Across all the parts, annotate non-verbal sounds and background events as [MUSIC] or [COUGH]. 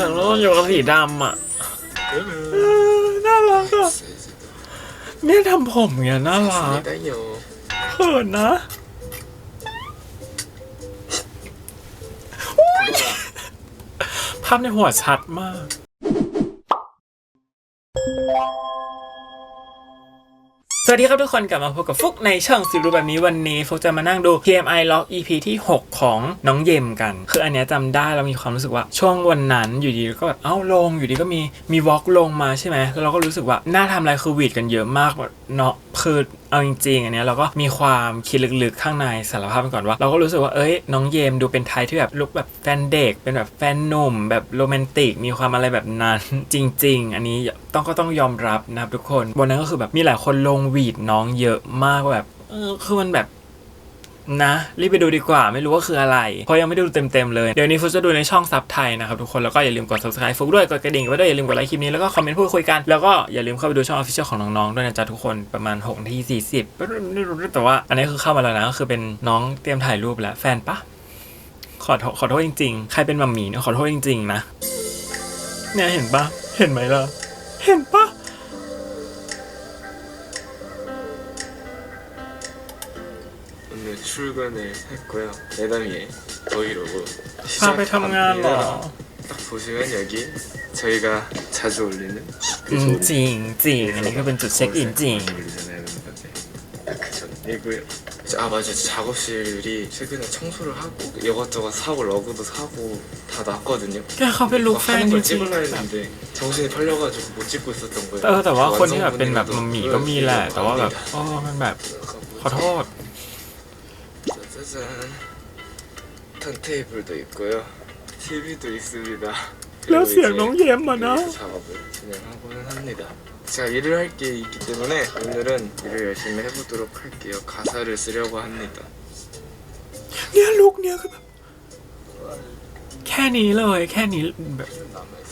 แต่เราต้องอยู่กับสีดำอะเออน่ารักอะเนี่ยทำผมเงี้ยน่ารักได้อยู่เขินนะภาพในหัวชัดมาก สวัสดีครับทุกคนกลับมาพบกับฟุกในช่องสิรู้แบบนี้วันนี้ฟุกจะมานั่งดู PMI Log EP ที่ 6 ของน้องเยมกัน คืออันเนี้ยจำได้เรามีความรู้สึกว่าช่วงวันนั้นอยู่ดีก็แบบเอ้าลงอยู่ดีก็มีมีวอล์กลงมาใช่ไหมแล้วเราก็รู้สึกว่าน่าทำอะไรคือวีดกันเยอะมากแบบเนาะคือ เอาจริงๆอันเนี้ยเราก็มีความคิดลึกๆข้างในสารภาพไปก่อนว่า เราก็รู้สึกว่าเอ้ยน้องเยมดูเป็นไทยที่แบบลุกแบบแฟนเด็ก เป็นแบบแฟนหนุ่ม แบบโรแมนติก มีความอะไรแบบนั้นจริง ๆ อันนี้ต้องก็ต้องยอมรับนะครับทุกคนวันนั้นก็คือแบบมีหลายคนลงวีดน้องเยอะมากแบบเออคือมันแบบ นะรีบไปดูดีกว่าไม่รู้ว่าคืออะไร เพราะยังไม่ได้ดูเต็มๆเลย เดี๋ยวนี้ฟุกจะดูในช่องซับไทยนะครับทุกคนแล้วก็อย่าลืมกด subscribe ฟุกด้วยกดกระดิ่งไว้ด้วยอย่าลืมกดไลค์คลิปนี้แล้วก็คอมเมนต์พูดคุยกันแล้วก็อย่าลืมเข้าไปดูช่อง official ของน้องๆด้วยนะจ๊ะทุกคนประมาณ6นาที40ไม่รู้แต่ว่าอันนี้คือเข้ามาแล้วนะก็คือเป็นน้องเตรียมถ่ายรูปแล้วแฟนปะขอโทษขอโทษจริงๆ ใครเป็นมัมมี่เนี่ยขอโทษจริงๆนะเนี่ยเห็นปะเห็นไหมล่ะ เห็นปะ 출근을 했고요. 내담이에 브이로그 พาไปทำงานเหรอ 딱 보시면 여기 저희가 자주 올리는 อืม 조리 จริงจริงอันนี้ก็เป็นจุดเช็คอินจริง 올리잖아요, 여러분들. 그 전이고요. 아 맞아, 작업실이 최근에 청소를 하고 이것저것 사고 러그도 사고 다 놨거든요. แกเขาเป็นลูกแฟน 하는 จ 걸 ริง 찍으려 ๆ 했는데 정신이 팔려가지고 못 찍고 있었던 거예요. เออแต่ว่าคนที่แบบเป็นแบบ 완성본이라도 มัมหมี่ก็มีแหละ แต่ว่าแบบ 보여드리려고 อ๋อมันแบบ 합니다. ขอโทษ 짜잔 턴테이블도 있고요 TV도 있습니다 แล้วเสียง 그리고 น้อง 이제 เย็มอ่ะนะ 여기서 작업을 진행하고는 합니다 제가 일을 할 게 있기 때문에 오늘은 일을 열심히 해보도록 할게요 가사를 쓰려고 합니다 เนี่ยลุกเนี่ยคือแบบแค่นี้เลย แค่นี้แบบ 좀 남아있어요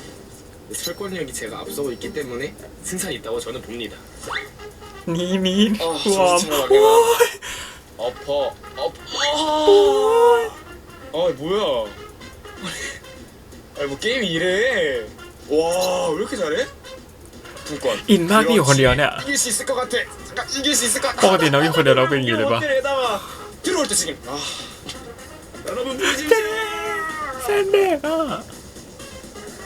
철권력이 제가 앞서고 있기 때문에 승산이 있다고 저는 봅니다. 你明아 我 정신차려 어퍼 아, 아. 뭐야? 아뭐 게임이 이래. 와왜 이렇게 잘해? 분권. 인마비 혼려나. 이길 수 있을 것 같아. 잠깐 이길 수 있을 것 같아. 到底能混得到被你了吧봐 들어올 때 지금. 아 여러분 부르지 마. 真的啊！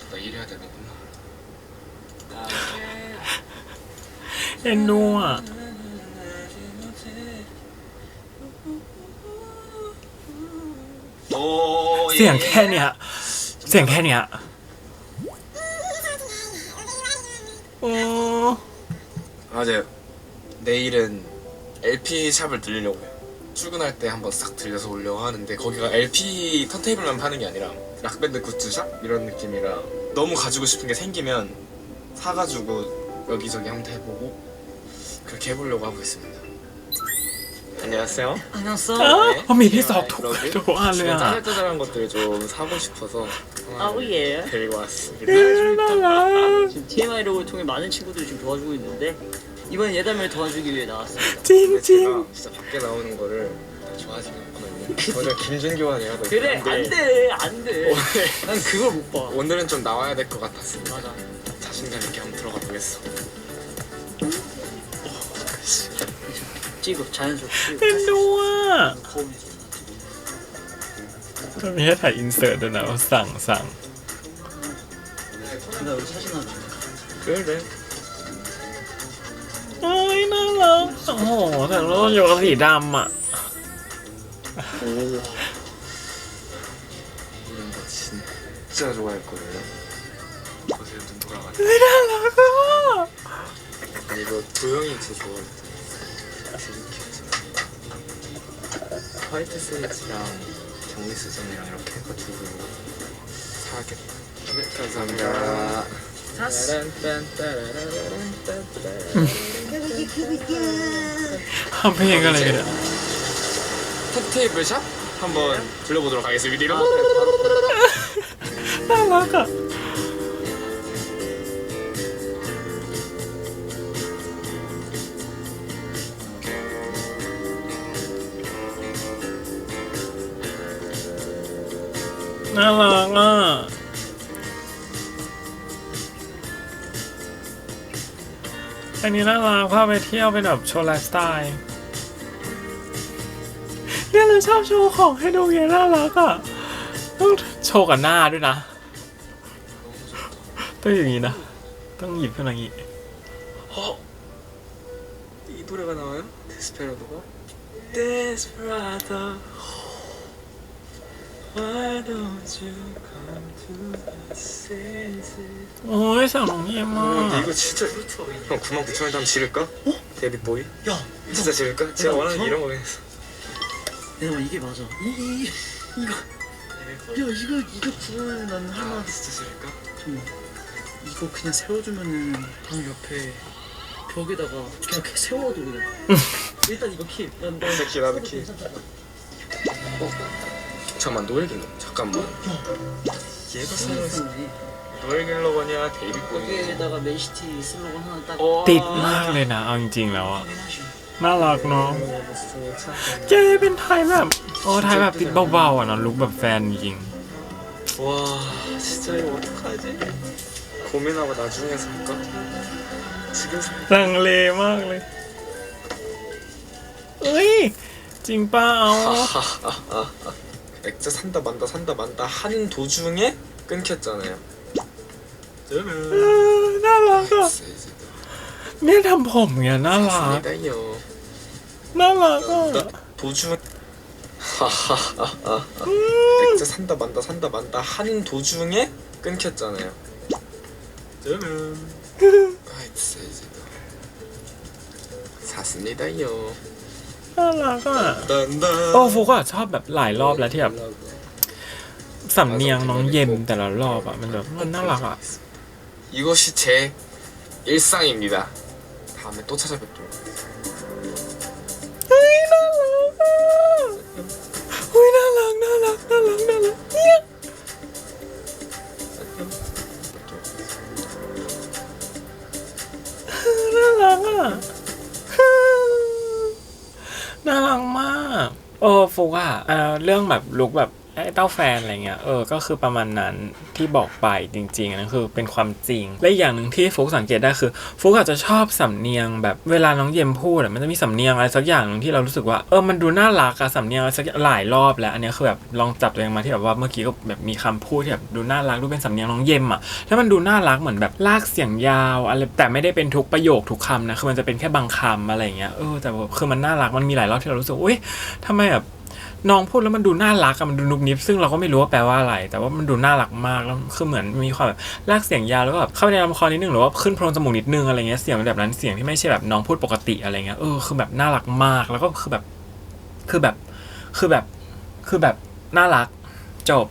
맞다 나 일해야 되는구나 เอ็นดูอ่ะ 오 เสียงแค่เนี้ย เสียงแค่เนี้ยโอ้ 맞아요 내일은 LP 샵을 들리려고요 출근할 때 한번 싹 들려서 오려고 하는데 거기가 LP 턴테이블만 파는 게 아니라 락밴드 굿즈샵 이런 느낌이라 너무 가지고 싶은 게 생기면 사가지고 여기저기 한번 해보고 그렇게 해보려고 하고 있습니다. 안녕하세요. 안녕하세요. 我每天早吐都不暗恋 주변 啊！ 짜잘짜잘한 것들 좀 사고 싶어서 아우, 예. 데리고 왔습니다. 天哪啦！ 지금 TMI로 통해 많은 친구들이 지금 도와주고 있는데 이번 예담을 도와주기 위해 나왔습니다. 근데 晶晶 제가 진짜 밖에 나오는 거를 다 좋아하시는 오늘 김준규만 해야 돼. 그래 안돼 안돼. 난 그걸 못 봐. 오늘은 좀 나와야 될 것 같았습니다. 맞아. 자신감 있게 한번 들어가 보겠어. 찍어 자연스럽게. เอ็นดูอ่ะ 거울. มันมีให้ถ่ายอินเสิร์ตด้วยนะว่าสั่งสั่ง 나 여기 사진 하나 줘. 그래. เอ้ยน่ารักโอ้โหแต่เราต้องอยู่กับสีดำอ่ะ 오. 이거 진짜 좋아할 거예요. 보세요 눈 돌아가. 왜라고? 이거 도영이 진짜 좋아할 때. 재밌겠지. 화이트 스위치랑 정리수정이랑 이렇게 해가지고 사겠다. 감사합니다. 한 편이 가라 그래. 테이블 샵 한번 불러보도록 하겠습니다. 아, 그래, 바로 바로. น่ารักอ่ะ น่ารักอ่ะ อันนี้น่ารักพาไปเที่ยวเป็นแบบโชว์ไลฟ์สไตล์ เนี่ ยเราชอบโชว์ของให้ดูเงี้ยน่ารักอ่ะ ต้องโชว์กับหน้าด้วยนะ ต้องอย่างนี้นะ ต้องหยิบขึ้นมาอย่างนี้ 어? 이 노래가 나와요? 데스페라도가? 데스페라도 Why don't you come to the city โอ้ยสั่งน้องเยี่ยมมา 어, 근데 ก 이거 진짜 형 9만 9천 원에 한번 지를까? 데뷔보이? 야, 진짜 지를까? 제가 형, 원하는 형? 이런 거겠어 내가 이게 맞아. 이, 이 이거. 야 이거 이거 구하면 나는 할만. 아 진짜 지를까? 잠깐만. 이거 그냥 세워주면은 방 옆에 벽에다가 그냥 이렇게 세워도 그냥. [LAUGHS] 일단 이거 키. 난, 난 나도 키, 나도 키. 괜찮다. 잠깐만 노엘길러 잠깐만 얘가 사는 네 노엘길러거냐 데뷔보이 여기에다가 맨시티 슬로건 하나 딱. 어. ติดมากเลยนะ เอาจริงๆแล้วอะ 확인하시오. น่ารักเนาะเจเป็นไทยแบบโอ้ไทยแบบติดเบาๆอ่ะเนาะลุกแบบแฟนจริง 와 진짜 이거 어떡하지? 고민하고 나중에 살까? 지금 살 ลังเลมากเลย เอ้ย จริงป้าเอา 액자 산다 만다 산다 만다 하는 도중에 끊겼잖아요. เออน่ารักอ่ะ 사이즈도 เนี่ยทำผมเนี่ยน่ารัก 샀습니다요. น่ารักอ่ะ 도중 하하하하 액자 산다 만다 산다 만다 하는 도중에 끊겼잖아요. 저는 화이트 사이즈도 샀습니다요. น่ารักอ่ะ 딴딴 โอ้ฟุกอะชอบแบบหลายรอบแล้วที่แบบสำเนียงน้องเย็มแต่ละรอบอะมันแบบมันน่ารักอะ 이것이 제 일상입니다. 다음에 또 찾아뵙도록. ฟุกอะเอ่อเรื่องแบบลุกแบบไอ้เต้าแฟนอะไรเงี้ยเออก็คือประมาณนั้นที่บอกไปจริงๆอันนั่นคือเป็นความจริง และอย่างหนึ่งที่ฟุกสังเกตได้คือ ฟุกอาจจะชอบสำเนียงแบบเวลาน้องเยมพูดอะมันจะมีสำเนียงอะไรสักอย่างหนึ่งที่เรารู้สึกว่าเออมันดูน่ารักอะสำเนียงอะไรสักอย่างหลายรอบแล้วอันเนี้ยคือแบบลองจับตัวเองมาที่แบบว่าเมื่อกี้ก็แบบมีคำพูดที่แบบดูน่ารักดูเป็นสำเนียงน้องเยมอะแล้วมันดูน่ารักเหมือนแบบลากเสียงยาวอะไรแต่ไม่ได้เป็นทุกประโยคทุกคำนะคือมันจะเป็นแค่บางคำอะไรเงี้ยเออแต่คือมันน่ารักมันมีหลายรอบที่เรารู้สึกอุ้ยทำไมแบบ น้องพูดแล้วมันดูน่ารักอะมันดูนุกนิบซึ่งเราก็ไม่รู้ว่าแปลว่าอะไร แต่ว่ามันดูน่ารักมากแล้วคือเหมือนมีความแบบลากเสียงยาวแล้วก็แบบเข้าไปในลำคอนิดนึงหรือว่าขึ้นโพรงจมูกนิดนึงอะไรเงี้ยเสียงแบบนั้นเสียงที่ไม่ใช่แบบน้องพูดปกติอะไรเงี้ยเออคือแบบน่ารักมากแล้วก็คือแบบคือแบบคือแบบคือแบบน่ารักจบ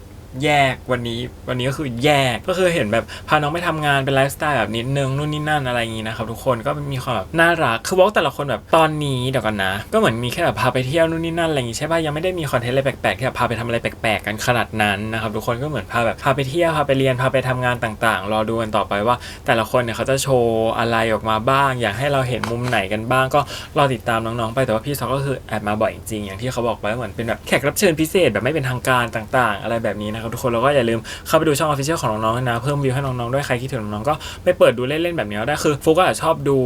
แยกวันนี้ วันนี้ก็คือแยกก็คือเห็นแบบพาน้องไปทำงานเป็นไลฟ์สไตล์แบบนิดนึงนู่นนี่นั่นอะไรอย่างงี้นะครับทุกคนก็มีความแบบน่ารักคือว่าแต่ละคนแบบตอนนี้เดี๋ยวกันนะ ก็เหมือนมีแค่แบบพาไปเที่ยวนู่นนี่นั่นอะไรอย่างงี้ใช่ป่ะยังไม่ได้มีคอนเทนต์อะไรแปลกๆที่แบบพาไปทำอะไรแปลกๆกันขนาดนั้นนะครับทุกคนก็เหมือนพาแบบพาไปเที่ยวพาไปเรียนพาไปทำงานต่างๆ รอดูกันต่อไปว่า แต่ละคนเนี่ยเขาจะโชว์อะไรออกมาบ้าง อยากให้เราเห็นมุมไหนกันบ้าง ก็รอติดตามน้องๆไปแต่ว่าพี่ซอกก็คือแอบมาบ่อยจริงๆอย่างที่เขาบอกไปเหมือนเป็นแบบแขกรับเชิญพิเศษแบบไม่เป็นทางการต่าง ๆ อะไรแบบนี้นะครับทุกคนแล้วก็อย่าลืมเข้าไปดูช่องออฟฟิเชียลของน้องๆนะเพิ่มวิวให้น้องๆด้วยใครคิดถึงน้องๆก็ไปเปิดดูเล่นๆแบบนี้ก็ได้คือฟุกก็ชอบดู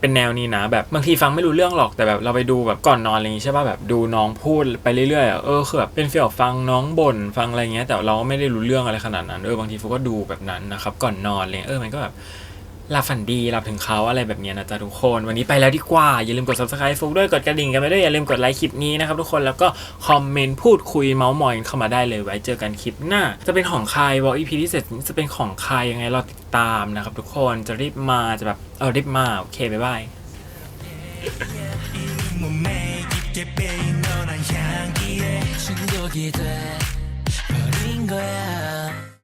เป็นแนวนี้นะ แบบบางทีฟังไม่รู้เรื่องหรอกแต่แบบเราไปดูแบบก่อนนอนอะไรอย่างงี้ใช่ป่ะแบบดูน้องพูดไปเรื่อยๆเออคือแบบเป็นฟีลฟังน้องบ่นฟังอะไรเงี้ยแต่เราก็ไม่ได้รู้เรื่องอะไรขนาดนั้นเออบางทีฟุกก็ดูแบบนั้นนะครับก่อนนอนเลยเออมันก็แบบ หลับฝันดีหลับถึงเขาอะไรแบบเนี้ยนะจ๊ะทุกคน วันนี้ไปแล้วดีกว่า อย่าลืมกด subscribe ฟุกด้วยกดกระดิ่งกันไปด้วย อย่าลืมกดไลค์คลิปนี้นะครับทุกคนแล้วก็คอมเมนต์พูดคุยเมาส์มอยเข้ามาได้เลยไว้เจอกันคลิปหน้า จะเป็นของใครวอลอีพีที่เสร็จจะเป็นของใครยังไงรอติดตามนะครับทุกคนจะรีบมาจะแบบเออรีบมาโอเคบ๊ายบาย 몸에 깊게 빼인 너란 향기에 중독이 돼 버린 거야